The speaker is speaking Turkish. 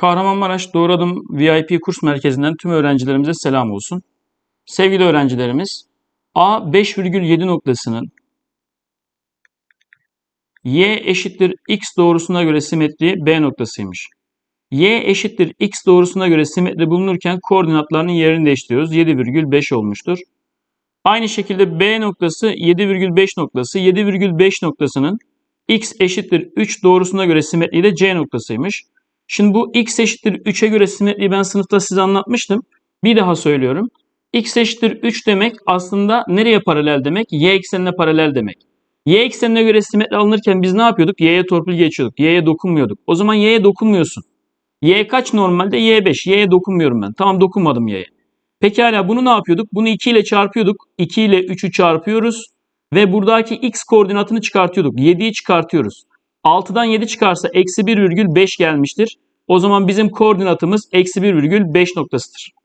Kahramanmaraş Doğru Adım VIP kurs merkezinden tüm öğrencilerimize selam olsun. Sevgili öğrencilerimiz, A 5,7 noktasının Y eşittir X doğrusuna göre simetriği B noktasıymış. Y eşittir X doğrusuna göre simetri bulunurken koordinatlarının yerini değiştiriyoruz. 7,5 olmuştur. Aynı şekilde B noktası 7,5 noktası. 7,5 noktasının X eşittir 3 doğrusuna göre simetriği de C noktasıymış. Şimdi bu x eşittir 3'e göre simetriyi ben sınıfta size anlatmıştım. Bir daha söylüyorum. x eşittir 3 demek aslında nereye paralel demek? y eksenine paralel demek. y eksenine göre simetri alınırken biz ne yapıyorduk? y'ye torpil geçiyorduk. y'ye dokunmuyorduk. O zaman y'ye dokunmuyorsun. y kaç normalde? y 5. y'ye dokunmuyorum ben. Tamam dokunmadım y'ye. Pekala bunu ne yapıyorduk? Bunu 2 ile çarpıyorduk. 2 ile 3'ü çarpıyoruz. Ve buradaki x koordinatını çıkartıyorduk. 7'yi çıkartıyoruz. 6'dan 7 çıkarsa eksi 1,5 gelmiştir. O zaman bizim koordinatımız eksi 1,5 noktasıdır.